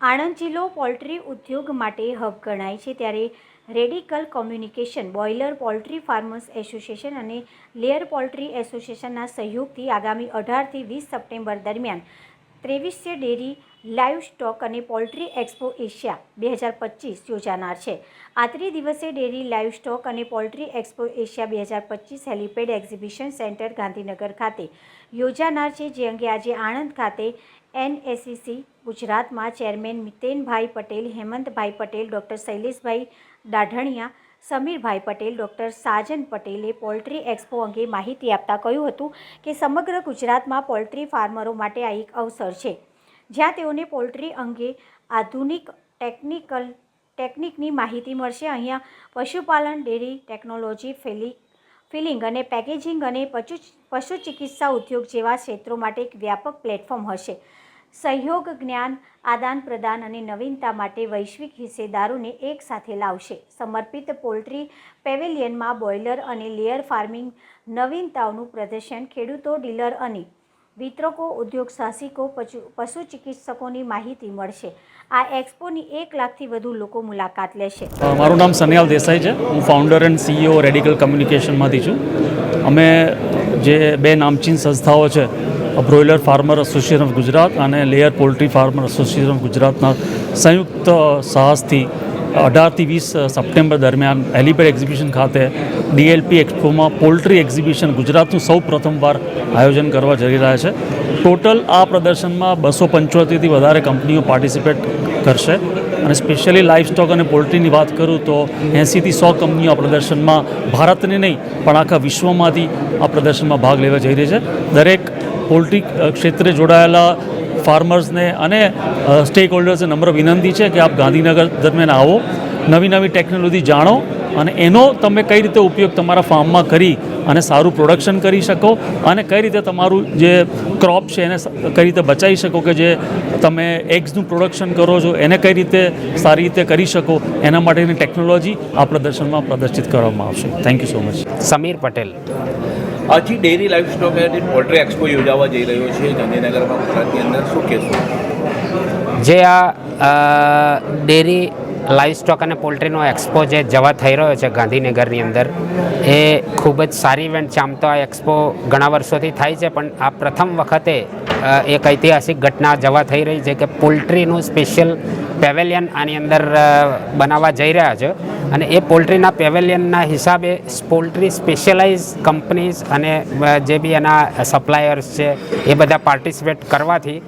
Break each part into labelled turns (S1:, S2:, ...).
S1: આણંદ જિલ્લો પોલ્ટ્રી ઉદ્યોગ માટે હબ ગણાય છે ત્યારે radical communication, broiler poultry farmers association અને લેયર પોલ્ટ્રી એસોસિએશનના સહયોગથી આગામી અઢારથી વીસ સપ્ટેમ્બર દરમિયાન ત્રેવીસસે ડેરી લાઈવ સ્ટોક અને પોલ્ટ્રી એક્સપો એશિયા બે હજાર પચીસ યોજાનાર છે. આ ત્રિદિવસે ડેરી લાઈવ સ્ટોક અને પોલ્ટ્રી એક્સપો એશિયા બે હજાર પચીસ હેલિપેડ એક્ઝિબિશન સેન્ટર ગાંધીનગર ખાતે યોજાનાર છે. જે અંગે આજે આણંદ ખાતે એનએસીસી ગુજરાતમાં chairman Mitenbhai Patel, Hemantbhai Patel, doctor Shaileshbhai Dadhaniya Samirbhai Patel, doctor Sajan પટેલે પોલ્ટ્રી એક્સપો અંગે માહિતી આપતા કહ્યું હતું કે સમગ્ર ગુજરાતમાં પોલ્ટ્રી ફાર્મરો માટે આ એક અવસર છે. જ્યાં તેઓને પોલ્ટ્રી અંગે આધુનિક ટેકનિકલ, ટેકનિકની માહિતી મળશે. અહીંયા પશુપાલન, ડેરી ટેકનોલોજી ફિલિંગ ફિલિંગ અને પેકેજિંગ અને પશુ પશુ ચિકિત્સા ઉદ્યોગ જેવા ક્ષેત્રો માટે એક વ્યાપક પ્લેટફોર્મ હશે. સહયોગ, જ્ઞાન, આદાન પ્રદાન અને નવીનતા માટે વૈશ્વિક હિસ્સેદારોને એકસાથે લાવશે. સમર્પિત પોલ્ટ્રી પેવેલિયનમાં બોઇલર અને લેયર ફાર્મિંગ નવીનતાઓનું પ્રદર્શન, ખેડૂતો, ડીલર અને વિતરકો, ઉદ્યોગ સાહસિકો, પશુ ચિકિત્સકોની માહિતી મળશે. આ એક્સપોની એક લાખથી વધુ લોકો મુલાકાત લેશે.
S2: મારું નામ સન્યાલ દેસાઈ છે. હું ફાઉન્ડર એન્ડ સીઈઓ રેડિકલ કમ્યુનિકેશનમાંથી છું. અમે જે બે નામચીન સંસ્થાઓ છે broiler farmer association of Gujarat અને layer poultry farmer association of ગુજરાતના સંયુક્ત સાહસથી અઢારથી વીસ સપ્ટેમ્બર દરમિયાન હેલિપેડ એક્ઝિબિશન ખાતે ડીએલપી એક્સપોમાં પોલ્ટ્રી એક્ઝિબિશન ગુજરાતનું સૌ પ્રથમવાર આયોજન કરવા જઈ રહ્યા છે. ટોટલ આ પ્રદર્શનમાં બસો પંચોતેરથી વધારે કંપનીઓ પાર્ટિસિપેટ કરશે. અને સ્પેશિયલી લાઇફ સ્ટોક અને પોલ્ટ્રીની વાત કરું તો એંસીથી સો કંપનીઓ આ પ્રદર્શનમાં ભારતની નહીં, પણ આખા વિશ્વમાંથી આ પ્રદર્શનમાં ભાગ લેવા જઈ રહી છે. દરેક પોલ્ટ્રી ક્ષેત્રે જોડાયેલા ફાર્મર્સને અને સ્ટેક હોલ્ડર્સને નમ્ર વિનંતી છે કે આપ ગાંધીનગર દરમિયાન આવો, નવી નવી ટેકનોલોજી જાણો અને એનો તમે કઈ રીતે ઉપયોગ તમારા ફાર્મમાં કરી અને સારું પ્રોડક્શન કરી શકો અને કઈ રીતે તમારું જે ક્રોપ છે એને કઈ રીતે બચાવી શકો કે જે તમે એગ્સનું પ્રોડક્શન કરો છો, એને કઈ રીતે સારી રીતે કરી શકો, એના માટેની ટેકનોલોજી આ પ્રદર્શનમાં પ્રદર્શિત કરવામાં આવશે. Thank you so much
S3: Samir Patel.
S4: હજી ડેરી લાઈફ સ્ટોક અને પોલ્ટ્રી એક્સપો યોજાવા જઈ રહ્યો છે. ગાંધીનગરમાં ગુજરાતની અંદર શું કહેશો?
S3: જે આ ડેરી લાઈવ સ્ટોક અને પોલ્ટ્રીનો એક્સપો જે જવા થઈ રહ્યો છે ગાંધીનગરની અંદર, એ ખૂબ જ સારી ઇવેન્ટ છે. આમ તો આ એક્સપો ઘણા વર્ષોથી થાય છે, પણ આ પ્રથમ વખતે એક ઐતિહાસિક ઘટના જવા થઈ રહી છે કે પોલ્ટ્રીનું સ્પેશિયલ પેવેલિયન આની અંદર બનાવવા જઈ રહ્યા છે. અને એ પોલ્ટ્રીના પેવેલિયનના હિસાબે પોલ્ટ્રી સ્પેશિયલાઇઝ કંપનીઝ અને જે બી એના સપ્લાયર્સ છે, એ બધા પાર્ટિસિપેટ કરવાથી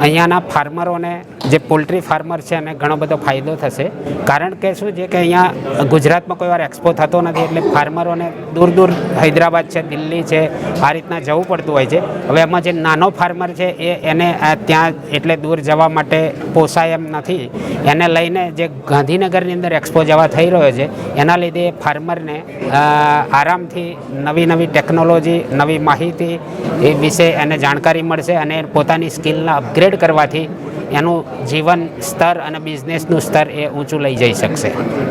S3: અહીંયાના ફાર્મરોને જે પોલ્ટ્રી ફાર્મર છે એને ઘણો બધો ફાયદો થશે. કારણ કે શું છે કે અહીંયા ગુજરાતમાં કોઈ વાર એક્સપો થતો નથી એટલે ફાર્મરોને દૂર દૂર હૈદરાબાદ છે, દિલ્હી છે, આ રીતના જવું પડતું હોય છે. હવે એમાં જે નાનો ફાર્મર છે એ એને ત્યાં એટલે દૂર જવા માટે પોસાય એમ નથી. એને લઈને જે ગાંધીનગરની અંદર એક્સપો જવા થઈ રહ્યો છે, એના લીધે ફાર્મરને આરામથી નવી નવી ટેકનોલોજી, નવી માહિતી એ વિશે એને જાણકારી મળશે અને પોતાની સ્કિલને અપગ્રેડ કરવાથી એનું જીવન સ્તર અને બિઝનેસનું સ્તર એ ઊંચું લઈ જઈ શકશે.